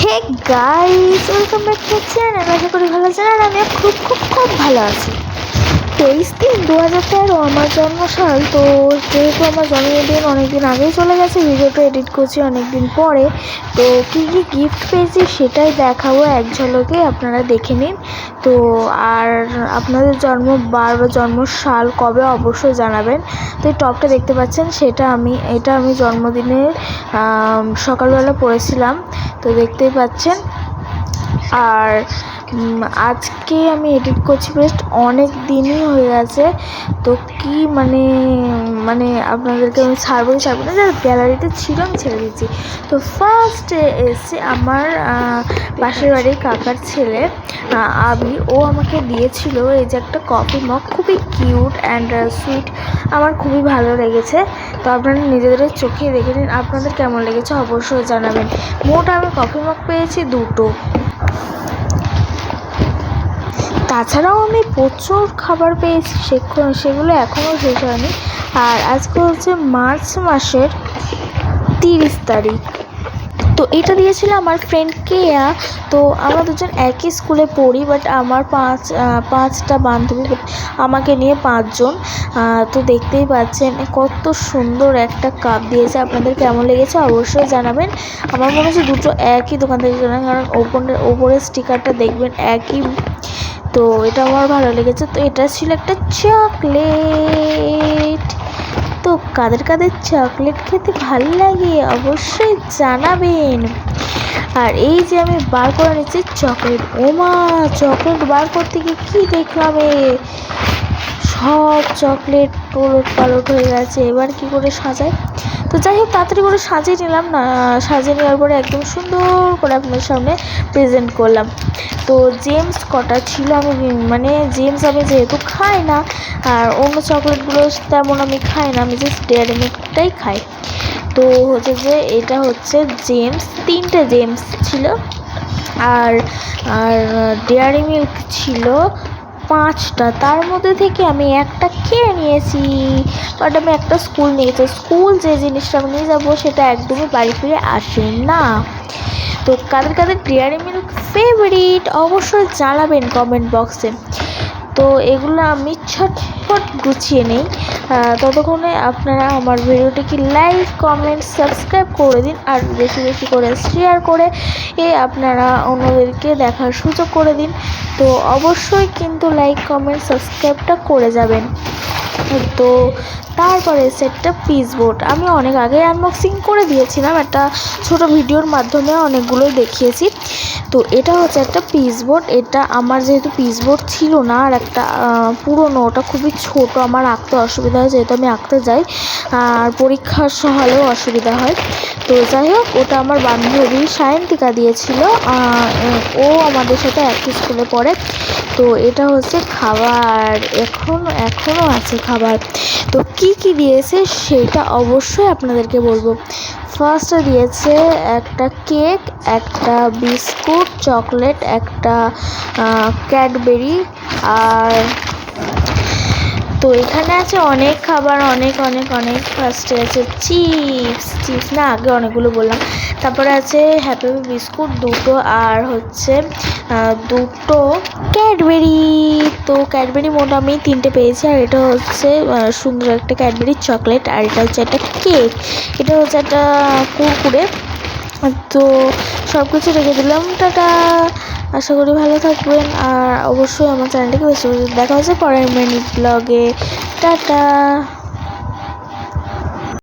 Hey guys welcome back to channel আশা করি ভালো আছেন আর আমিও খুব খুব খুব ভালো আছি। তেইশ তিন দু হাজার তেরো আমার জন্মসাল। তো যেহেতু আমার জন্মদিন অনেক দিন আগেই চলে গেছে, ভিডিওটা এডিট করছি অনেক দিন পরে। তো কী কী গিফট পেয়েছি সেটাই দেখাবো, এক ঝলকে আপনারা দেখে নিন। তো আর আপনাদের জন্ম বার বা জন্ম সাল কবে অবশ্যই জানাবেন। তো এই টপটা দেখতে পাচ্ছেন, সেটা আমি, এটা আমি জন্মদিনের সকালবেলা পরেছিলাম। তো দেখতেই পাচ্ছেন আর আজকে আমি এডিট করছি বেস্ট অনেক দিনই হয়ে গেছে। তো কি মানে মানে আপনাদেরকে আমি ছাড়বো ছাড়বো না যারা গ্যালারিতে ছিল আমি ছেড়ে দিচ্ছি তো ফার্স্টে এসে আমার পাশের বাড়ির কাকার ছেলে আবি। ও আমাকে দিয়েছিল এই যে একটা কফি মগ খুবই কিউট অ্যান্ড সুইট আমার খুবই ভালো লেগেছে। তো আপনারা নিজেদের চোখে দেখে নিন, আপনাদের কেমন লেগেছে অবশ্যই জানাবেন। মোট আমি কফি মগ পেয়েছি দুটো। তাছাড়াও আমি প্রচুর খাবার পেয়েছি সেগুলো এখনও শেষ হয়নি। আর আজকে হচ্ছে মার্চ মাসের তিরিশ তারিখ। তো এটা দিয়েছিল আমার ফ্রেন্ড কেয়া তো আমরা দুজন একই স্কুলে পড়ি বাট আমার পাঁচ পাঁচটা বান্ধবী আমাকে নিয়ে পাঁচজন। তো দেখতেই পাচ্ছেন কত সুন্দর একটা কাপ দিয়েছে। আপনাদের কেমন লেগেছে অবশ্যই জানাবেন। আমার মনে হচ্ছে দুটো একই দোকান থেকে কেনা, কারণ ওপরের ওপরের স্টিকারটা দেখবেন একই। তো এটা আমার ভালো লেগেছে। তো এটা ছিল একটা চকলেট কাদের কাদের চকলেট খেতে ভালো লাগে অবশ্যই জানাবেন। আর এই যে আমি বার করে নিচ্ছি চকলেট ওমা চকলেট বার করতে গিয়ে কী দেখলাম এ? সব চকলেট পলট পালট হয়ে গেছে। এবার কি করে সাজায়? তো যাই হোক, তাড়াতাড়ি করে সাজিয়ে নিলাম। না, সাজিয়ে নেওয়ার পরে একদম সুন্দর করে আপনার সামনে প্রেজেন্ট করলাম। তো জেমস কটা ছিল? আমি মানে জেমস আমি যেহেতু খাই না, আর অন্য চকলেটগুলো তেমন আমি খাই না, আমি জাস্ট ডেয়ারি মিল্কটাই খাই। তো হচ্ছে যে এটা হচ্ছে জেমস তিনটে জেমস ছিল। আর আর ডেয়ারি মিল্ক ছিল পাঁচটা, তার মধ্যে থেকে আমি একটা খেয়ে নিয়েছি। বাট আমি একটা স্কুল নিয়েছি স্কুল যে জিনিসটা আমি নিয়ে যাব, সেটা একদমই বাড়ি ফিরে আসে না। তো কাদের কাদের ডেয়ারি মিল্ক ফেভারিট অবশ্যই জানাবেন কমেন্ট বক্সে তো এগুলো আমি ছটফট গুছিয়ে নেই। ততক্ষণে আপনারা আমার ভিডিওটিকে লাইক, কমেন্ট, সাবস্ক্রাইব করে দিন আর বেশি বেশি করে শেয়ার করে এ আপনারা অন্যদেরকে দেখার সুযোগ করে দিন। তো অবশ্যই কিন্তু লাইক, কমেন্ট, সাবস্ক্রাইবটা করে যাবেন। তো তারপরে সেটটা পিস বোর্ড আমি অনেক আগে আনবক্সিং করে দিয়েছিলাম একটা ছোট ভিডিওর মাধ্যমে অনেকগুলোই দেখিয়েছি। তো এটা হচ্ছে একটা পিস বোর্ড এটা আমার যেহেতু পিস বোর্ড ছিল না, আর একটা পুরনো, ওটা খুবই ছোট, আমার আঁকতে অসুবিধা হয়, যেহেতু আমি আঁকতে যাই, আর পরীক্ষার হলেও অসুবিধা হয়। তো যাই হোক, ওটা আমার বান্ধবী সায়ন্তিকা দিয়েছিল ও আমাদের সাথে একই স্কুলে পড়ে। তো এটা হচ্ছে খাবার, এখন, এখনও আছে খাবার। তো কি কি দিয়েছে সেটা অবশ্যই আপনাদেরকে বলব। ফার্স্টে দিয়েছে একটা কেক, একটা বিস্কুট, চকলেট, একটা ক্যাডবেরি আর তো এখানে আছে অনেক খাবার, অনেক অনেক অনেক। ফার্স্টে আছে চিপস। চিপস না, আগে অনেকগুলো বললাম। তারপরে আছে হ্যাপি বিস্কুট দুটো আর হচ্ছে দুটো ক্যাডবেরি তো ক্যাডবেরি মোট আমি তিনটে পেয়েছি। আর এটা হচ্ছে সুন্দর একটা ক্যাডবেরি চকলেট আর এটা হচ্ছে একটা কেক এটা হচ্ছে একটা কুরকুরে। তো সব কিছু রেখে দিলাম, টাটা। আশা করি ভালো থাকবেন, আর অবশ্যই আমার চ্যানেলটিকে বেশি দেখা হচ্ছে পরের মিনিট ব্লগে টাটা।